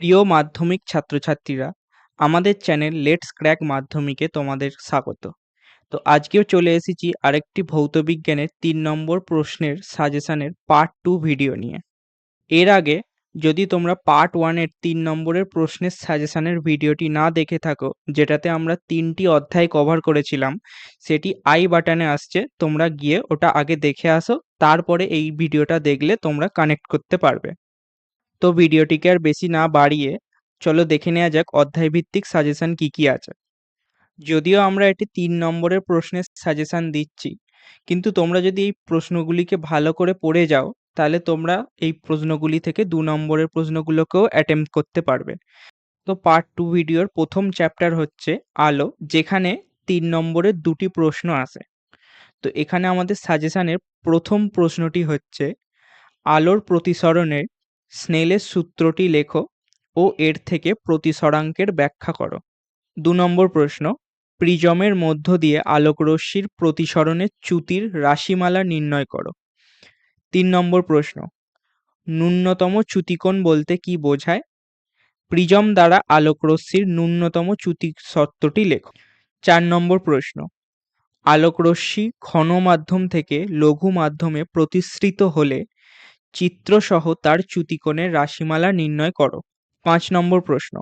প্রিয় মাধ্যমিক ছাত্রছাত্রীরা, আমাদের চ্যানেল লেটস ক্র্যাক মাধ্যমিকে তোমাদের স্বাগত। তো আজকেও চলে এসেছি আরেকটি ভৌত বিজ্ঞানের তিন নম্বর প্রশ্নের সাজেশনের পার্ট টু ভিডিও নিয়ে। এর আগে যদি তোমরা পার্ট ওয়ানের তিন নম্বরের প্রশ্নের সাজেশনের ভিডিওটি না দেখে থাকো, যেটাতে আমরা তিনটি অধ্যায় কভার করেছিলাম, সেটি আই বাটনে আসছে, তোমরা গিয়ে ওটা আগে দেখে আসো, তারপরে এই ভিডিওটা দেখলে তোমরা কানেক্ট করতে পারবে। তো ভিডিওটিকে আর বেশি না বাড়িয়ে চলো দেখে নেওয়া যাক অধ্যায় ভিত্তিক সাজেশন কি কি আছে। যদিও আমরা এটি তিন নম্বরের প্রশ্নের সাজেশন দিচ্ছি, কিন্তু তোমরা যদি এই প্রশ্নগুলিকে ভালো করে পড়ে যাও, তাহলে তোমরা এই প্রশ্নগুলি থেকে দু নম্বরের প্রশ্নগুলোকেও অ্যাটেম্প করতে পারবে। তো পার্ট টু ভিডিওর প্রথম চ্যাপ্টার হচ্ছে আলো, যেখানে তিন নম্বরের দুটি প্রশ্ন আসে। তো এখানে আমাদের সাজেশানের প্রথম প্রশ্নটি হচ্ছে, আলোর প্রতিসরণের স্নেলের সূত্রটি লেখো ও এর থেকে প্রতিসরাঙ্কের ব্যাখ্যা করো। দু নম্বর প্রশ্ন, প্রিজমের মধ্য দিয়ে আলোকরশ্মির প্রতিসরণের চ্যুতির রাশিমালা নির্ণয় করো। তিন নম্বর প্রশ্ন, ন্যূনতম চ্যুতিকোণ বলতে কি বোঝায়? প্রিজম দ্বারা আলোকরশ্মির ন্যূনতম চ্যুতি সত্যটি লেখো। চার নম্বর প্রশ্ন, আলোকরশ্মি ঘন মাধ্যম থেকে লঘু মাধ্যমে প্রতিসৃত হলে চিত্রসহ তার চ্যুতিকোণের রাশিমালা নির্ণয় করো। পাঁচ নম্বর প্রশ্ন।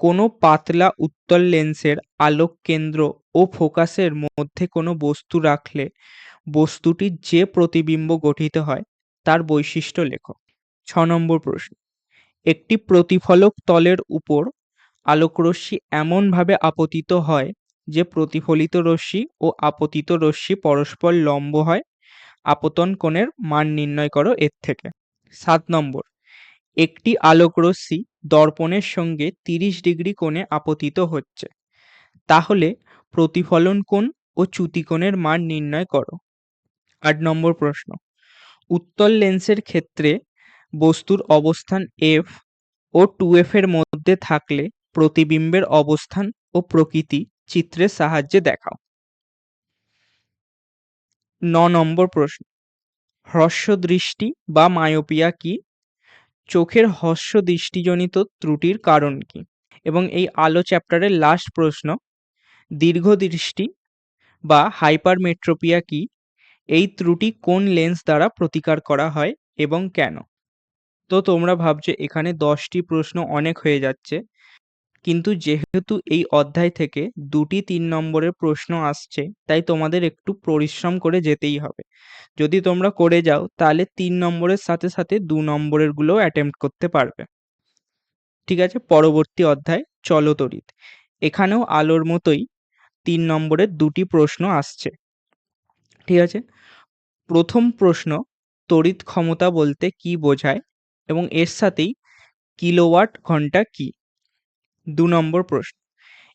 কোনো পাতলা উত্তল লেন্সের আলোক কেন্দ্র ও ফোকাসের মধ্যে কোনো বস্তু রাখলে বস্তুটির যে প্রতিবিম্ব গঠিত হয় তার বৈশিষ্ট্য লেখো। ছ নম্বর প্রশ্ন। একটি প্রতিফলক তলের উপর আলোকরশ্মি এমনভাবে আপতিত হয় যে প্রতিফলিত রশ্মি ও আপতিত রশ্মি পরস্পর লম্ব হয় আপতন কোণের মান নির্ণয় করো এর থেকে। সাত নম্বর, একটি আলোকরশ্মি দর্পণের সঙ্গে তিরিশ ডিগ্রি কোণে আপতিত হচ্ছে। তাহলে প্রতিফলন কোণ ও চ্যুতিকোণের মান নির্ণয় করো। আট নম্বর প্রশ্ন, উত্তল লেন্সের ক্ষেত্রে বস্তুর অবস্থান এফ ও টু এফ এর মধ্যে থাকলে প্রতিবিম্বের অবস্থান ও প্রকৃতি চিত্রের সাহায্যে দেখাও। ন নম্বর প্রশ্ন। হ্রস্ব দৃষ্টি বা মায়োপিয়া কি? চোখের হস্য দৃষ্টিজনিত ত্রুটির কারণ কি? এবং এই আলো চ্যাপ্টারের লাস্ট প্রশ্ন দীর্ঘ দৃষ্টি বা হাইপারমেট্রোপিয়া কি? এই ত্রুটি কোন লেন্স দ্বারা প্রতিকার করা হয় এবং কেন? তো তোমরা ভাবছ এখানে দশটি প্রশ্ন অনেক হয়ে যাচ্ছে। কিন্তু যেহেতু এই অধ্যায় থেকে দুটি তিন নম্বরের প্রশ্ন আসছে, তাই তোমাদের একটু পরিশ্রম করে যেতেই হবে। যদি তোমরা করে যাও, তাহলে তিন নম্বরের সাথে সাথে দু নম্বরের গুলোও অ্যাটেম্প্ট করতে পারবে। ঠিক আছে, পরবর্তী অধ্যায় চলতরিৎ এখানেও আলোর মতোই তিন নম্বরের দুটি প্রশ্ন আসছে। ঠিক আছে? প্রথম প্রশ্ন, তড়িৎ ক্ষমতা বলতে কি বোঝায় এবং এর সাথেই কিলোওয়াট ঘণ্টা কি? দু নম্বর প্রশ্ন।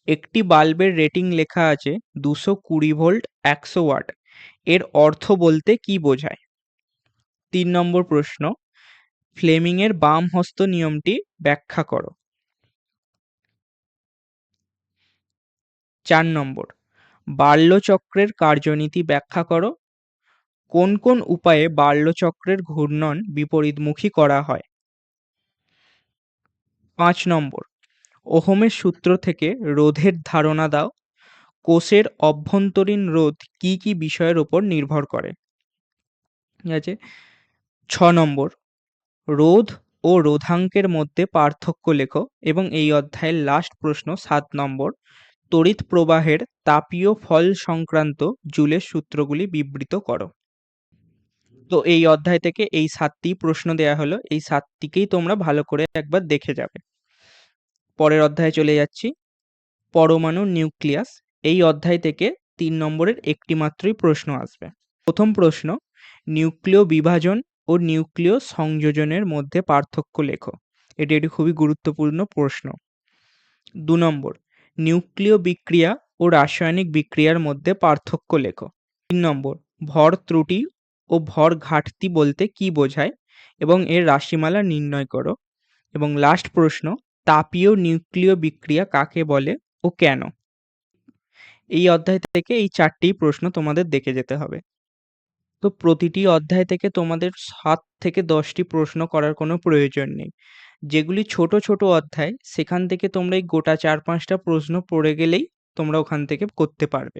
একটি বাল্বের রেটিং লেখা আছে দুশো কুড়ি ভোল্ট, একশো ওয়াট। এর অর্থ বলতে কি বোঝায়? তিন নম্বর প্রশ্ন, ফ্লেমিংয়ের বাম হস্ত নিয়মটি ব্যাখ্যা করো। চার নম্বর, বাল্যচক্রের কার্যনীতি ব্যাখ্যা করো। কোন কোন উপায়ে বাল্যচক্রের ঘূর্ণন বিপরীতমুখী করা হয়? পাঁচ নম্বর ওহমের সূত্র থেকে রোধের ধারণা দাও। কোষের অভ্যন্তরীণ রোধ কি কি বিষয়ের ওপর নির্ভর করে? ঠিক আছে? ছ নম্বর। রোধ ও রোধাঙ্কের মধ্যে পার্থক্য লেখো এবং এই অধ্যায়ের লাস্ট প্রশ্ন, সাত নম্বর। তড়িৎ প্রবাহের তাপীয় ফল সংক্রান্ত জুলের সূত্রগুলি বিবৃত করো। তো এই অধ্যায় থেকে এই সাতটি প্রশ্ন দেয়া হলো। এই সাতটিকেই তোমরা ভালো করে একবার দেখে যাবে। পরের অধ্যায়ে চলে যাচ্ছি। পরমাণু নিউক্লিয়াস, এই অধ্যায় থেকে তিন নম্বরের একটি মাত্রই প্রশ্ন আসবে। প্রথম প্রশ্ন, নিউক্লিয় বিভাজন ও নিউক্লিয় সংযোজনের মধ্যে পার্থক্য লেখো। এটি একটি খুবই গুরুত্বপূর্ণ প্রশ্ন। দু নম্বর, নিউক্লিয় বিক্রিয়া ও রাসায়নিক বিক্রিয়ার মধ্যে পার্থক্য লেখো। তিন নম্বর, ভর ত্রুটি ও ভর ঘাটতি বলতে কি বোঝায় এবং এর রাশিমালা নির্ণয় করো। এবং লাস্ট প্রশ্ন তাপীয় নিউক্লিয় বিক্রিয়া কাকে বলে ও কেন এই অধ্যায় থেকে এই চারটি প্রশ্ন তোমাদের দেখে যেতে হবে তো প্রতিটি অধ্যায় থেকে তোমাদের সাত থেকে দশটি প্রশ্ন করার কোনো প্রয়োজন নেই যেগুলি ছোট, ছোট অধ্যায় সেখান থেকে তোমরা এই গোটা চার পাঁচটা প্রশ্ন পড়ে গেলেই তোমরা ওখান থেকে করতে পারবে।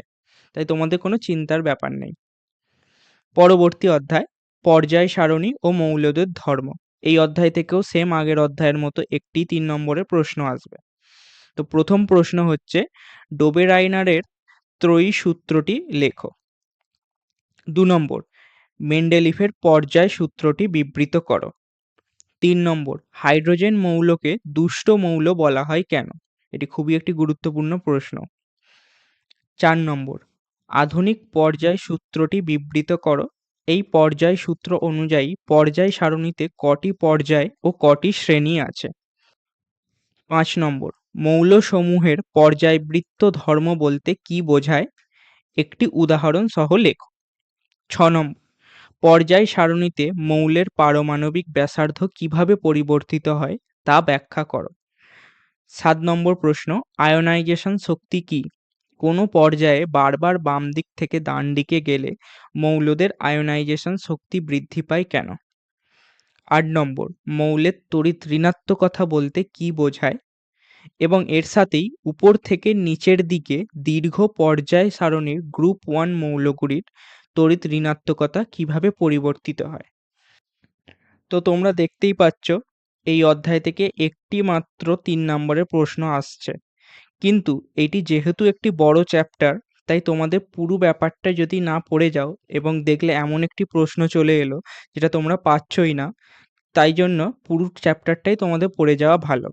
তাই তোমাদের কোনো চিন্তার ব্যাপার নেই। পরবর্তী অধ্যায় পর্যায় সারণী ও মৌলদের ধর্ম। এই অধ্যায় থেকেও সেম আগের অধ্যায়ের মতো একটি তিন নম্বরের প্রশ্ন আসবে। তো প্রথম প্রশ্ন হচ্ছে, ডোবেরাইনারের ত্রয়ী সূত্রটি লেখো। দু নম্বর, মেন্ডেলিফের পর্যায় সূত্রটি বিবৃত করো। তিন নম্বর, হাইড্রোজেন মৌলকে দুষ্ট মৌল বলা হয় কেন? এটি খুবই একটি গুরুত্বপূর্ণ প্রশ্ন। চার নম্বর, আধুনিক পর্যায় সূত্রটি বিবৃত করো। এই পর্যায় সূত্র অনুযায়ী পর্যায় সারণীতে কটি পর্যায় ও কটি শ্রেণি আছে? পাঁচ নম্বর, মৌলসমূহের পর্যায়বৃত্ত ধর্ম বলতে কী বোঝায়? একটি উদাহরণ সহ লেখ ছ নম্বর, পর্যায় সারণীতে মৌলের পারমাণবিক ব্যাসার্ধ কীভাবে পরিবর্তিত হয় তা ব্যাখ্যা করো। সাত নম্বর প্রশ্ন, আয়নাইজেশন শক্তি কী? কোনো পর্যায়ে বারবার বাম দিক থেকে ডান দিকে গেলে মৌলদের আয়নাইজেশন শক্তি বৃদ্ধি পায় কেন? আট নম্বর, মৌলের তড়িৎ ঋণাত্মকতা বলতে কী বোঝায়? এবং এর সাথেই উপর থেকে নিচের দিকে দীর্ঘ পর্যায় সারণীর গ্রুপ ওয়ান মৌলগুলির তড়িৎ ঋণাত্মকতা কীভাবে পরিবর্তিত হয়? তো তোমরা দেখতেই পাচ্ছ, এই অধ্যায় থেকে একটি মাত্র তিন নম্বরের প্রশ্ন আসছে। কিন্তু এটি যেহেতু একটি বড় চ্যাপ্টার তাই তোমাদের পুরো ব্যাপারটা যদি না পড়ে যাও এবং দেখলে এমন একটি প্রশ্ন চলে এলো যেটা তোমরা পাচ্ছই না, তাই জন্য পুরো চ্যাপ্টারটাই তোমাদের পড়ে যাওয়া ভালো।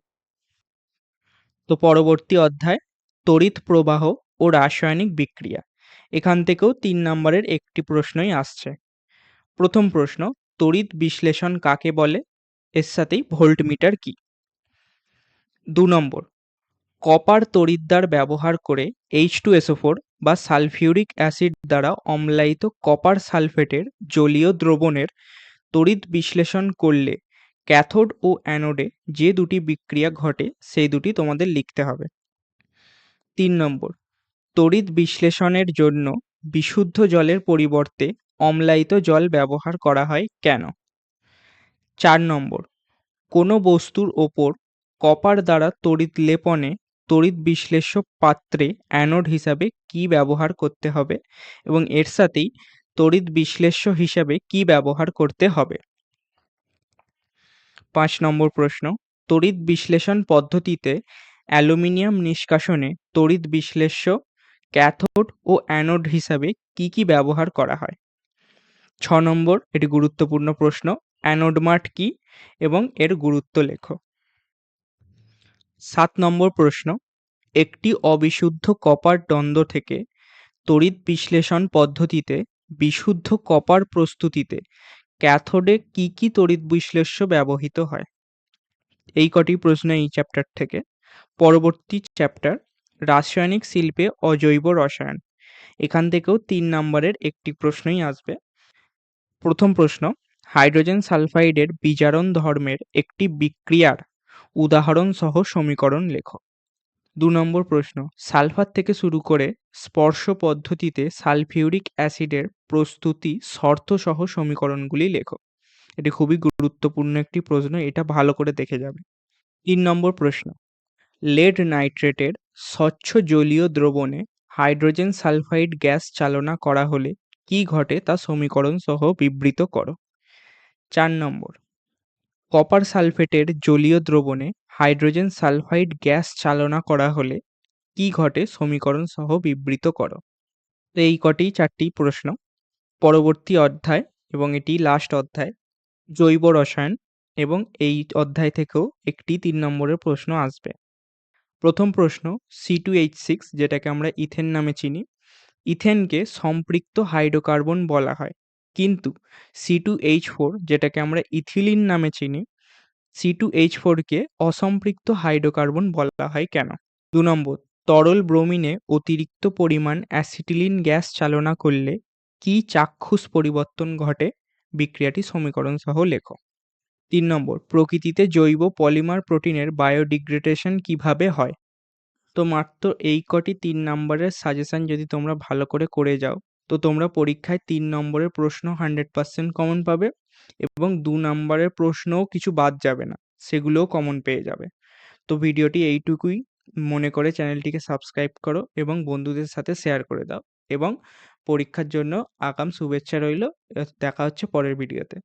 তো পরবর্তী অধ্যায় তড়িৎ প্রবাহ ও রাসায়নিক বিক্রিয়া। এখান থেকেও তিন নম্বরের একটি প্রশ্নই আসছে। প্রথম প্রশ্ন তড়িৎ বিশ্লেষণ কাকে বলে? এর সাথেই ভোল্টমিটার কী? দু নম্বর কপার তড়িৎদ্বার ব্যবহার করে H2SO4 বা সালফিউরিক অ্যাসিড দ্বারা অম্লায়িত কপার সালফেটের জলীয় দ্রবণের তড়িৎ বিশ্লেষণ করলে ক্যাথোড ও অ্যানোডে যে দুটি বিক্রিয়া ঘটে, সেই দুটি তোমাদের লিখতে হবে। তিন নম্বর, তড়িৎ বিশ্লেষণের জন্য বিশুদ্ধ জলের পরিবর্তে অম্লায়িত জল ব্যবহার করা হয় কেন? চার নম্বর, কোনো বস্তুর ওপর কপার দ্বারা তড়িৎ লেপনে তড়িৎ বিশ্লেষ্য পাত্রে অ্যানোড হিসাবে কী ব্যবহার করতে হবে এবং এর সাথেই তড়িৎ বিশ্লেষ্য হিসাবে কী ব্যবহার করতে হবে? পাঁচ নম্বর প্রশ্ন তড়িৎ বিশ্লেষণ পদ্ধতিতে অ্যালুমিনিয়াম নিষ্কাশনে তড়িৎ বিশ্লেষ্য, ক্যাথোড ও অ্যানোড হিসাবে কী কী ব্যবহার করা হয়? ছ নম্বর, এটি গুরুত্বপূর্ণ প্রশ্ন অ্যানোড মাঠ কী এবং এর গুরুত্ব লেখো। ৭ নম্বর প্রশ্ন, একটি অবিশুদ্ধ কপার দণ্ড থেকে তড়িৎ বিশ্লেষণ পদ্ধতিতে বিশুদ্ধ কপার প্রস্তুতিতে ক্যাথোডে কী কী তড়িৎ বিশ্লেষ্য ব্যবহৃত হয়? এই কটি প্রশ্ন এই চ্যাপ্টার থেকে। পরবর্তী চ্যাপ্টার রাসায়নিক শিল্পে অজৈব রসায়ন। এখান থেকেও ৩ নম্বরের একটি প্রশ্নই আসবে। প্রথম প্রশ্ন, হাইড্রোজেন সালফাইডের বিজারণ ধর্মের একটি বিক্রিয়ার উদাহরণ সহ সমীকরণ লেখো। দু নম্বর প্রশ্ন, সালফার থেকে শুরু করে স্পর্শ পদ্ধতিতে সালফিউরিক অ্যাসিডের প্রস্তুতি শর্ত সহ সমীকরণগুলি লেখো। এটি খুবই গুরুত্বপূর্ণ একটি প্রশ্ন, এটা ভালো করে দেখে যাবে। তিন নম্বর প্রশ্ন, লেড নাইট্রেটের স্বচ্ছ জলীয় দ্রবণে হাইড্রোজেন সালফাইড গ্যাস চালনা করা হলে কী ঘটে তা সমীকরণ সহ বিবৃত করো। চার নম্বর কপার সালফেটের জলীয় দ্রবণে হাইড্রোজেন সালফাইড গ্যাস চালনা করা হলে কি ঘটে সমীকরণ সহ বিবৃত করো। তো এই কটিই ৪টি প্রশ্ন। পরবর্তী অধ্যায় এবং এটি লাস্ট অধ্যায়, জৈব রসায়ন এবং এই অধ্যায় থেকেও একটি তিন নম্বরের প্রশ্ন আসবে। প্রথম প্রশ্ন C2H6 যেটাকে আমরা ইথেন নামে চিনি। ইথেনকে সম্পৃক্ত হাইড্রোকার্বন বলা হয়। কিন্তু C2H4 যেটাকে আমরা ইথিলিন নামে চিনি, সি টু এইচ ফোরকে অসম্পৃক্ত হাইড্রোকার্বন বলা হয় কেন? দু নম্বর তরল ব্রোমিনে অতিরিক্ত পরিমাণ অ্যাসিটিলিন গ্যাস চালনা করলে কী চাক্ষুষ পরিবর্তন ঘটে? বিক্রিয়াটি সমীকরণ সহ লেখো। তিন নম্বর প্রকৃতিতে জৈব পলিমার প্রোটিনের বায়োডিগ্রেডেশন কীভাবে হয়? তো মাত্র এই কটি তিন নম্বরের সাজেশান যদি তোমরা ভালো করে করে যাও তো তোমরা পরীক্ষায় তিন নম্বরের প্রশ্ন 100% কমন পাবে এবং দু নম্বরের প্রশ্নও কিছু বাদ যাবে না। সেগুলোও কমন পেয়ে যাবে তো ভিডিওটি এইটুকুই, মনে করে চ্যানেলটিকে সাবস্ক্রাইব করো এবং বন্ধুদের সাথে শেয়ার করে দাও এবং পরীক্ষার জন্য আগাম শুভেচ্ছা রইল দেখা হচ্ছে পরের ভিডিওতে